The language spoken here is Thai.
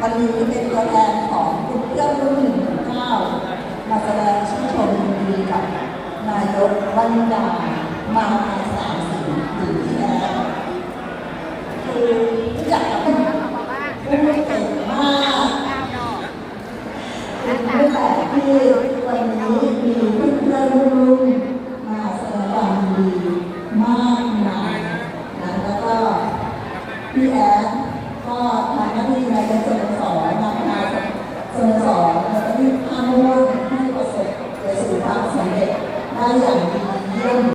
เป็นตัวแทนของกลุ่มเพื่อนรุ่นหนึ่งถึงเก้ามาแสดงชื่นชมยินดีกับนายกวันดามาภาสามสีหรือที่แล้วคือรู้จักกับผู้ไม่เก่งมากเป็นรูปแบบที่วันนี้มีเพื่อนๆรุ่นมาแสดงความยินดีมากมายนะแล้วก็พี่แอ ก็ทำหน้าที่ในเป็นสโมสรนะคะโซนสองเราจะที่พามุ่งให้ประสบไปสู่ความสำเร็จได้อย่างดีเยี่ยม